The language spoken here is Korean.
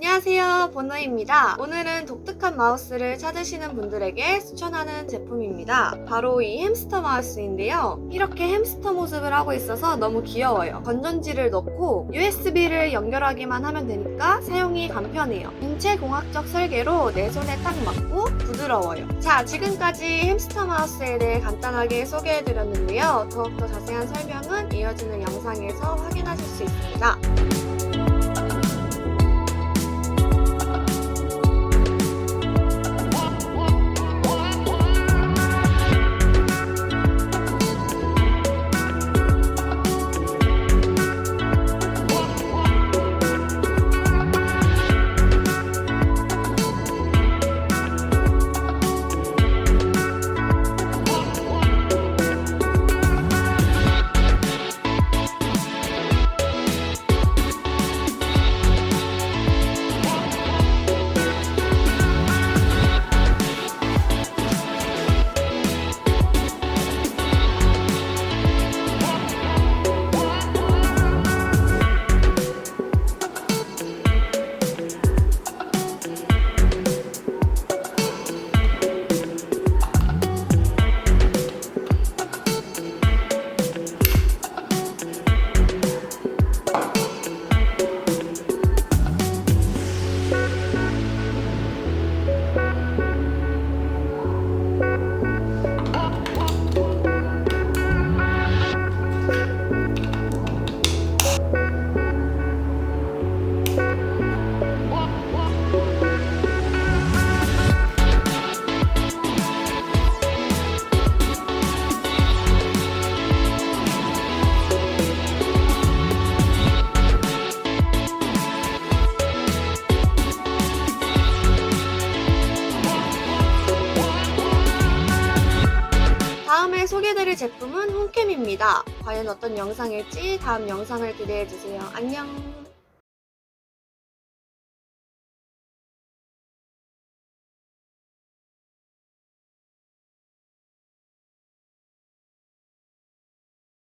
안녕하세요 보노입니다. 오늘은 독특한 마우스를 찾으시는 분들에게 추천하는 제품입니다. 바로 이 햄스터 마우스인데요. 이렇게 햄스터 모습을 하고 있어서 너무 귀여워요. 건전지를 넣고 USB를 연결하기만 하면 되니까 사용이 간편해요. 인체공학적 설계로 내 손에 딱 맞고 부드러워요. 자 지금까지 햄스터 마우스에 대해 간단하게 소개해드렸는데요. 더욱더 자세한 설명은 이어지는 영상에서 확인하실 수 있습니다 다음에 소개드릴 제품은 홈캠입니다. 과연 어떤 영상일지 다음 영상을 기대해주세요. 안녕!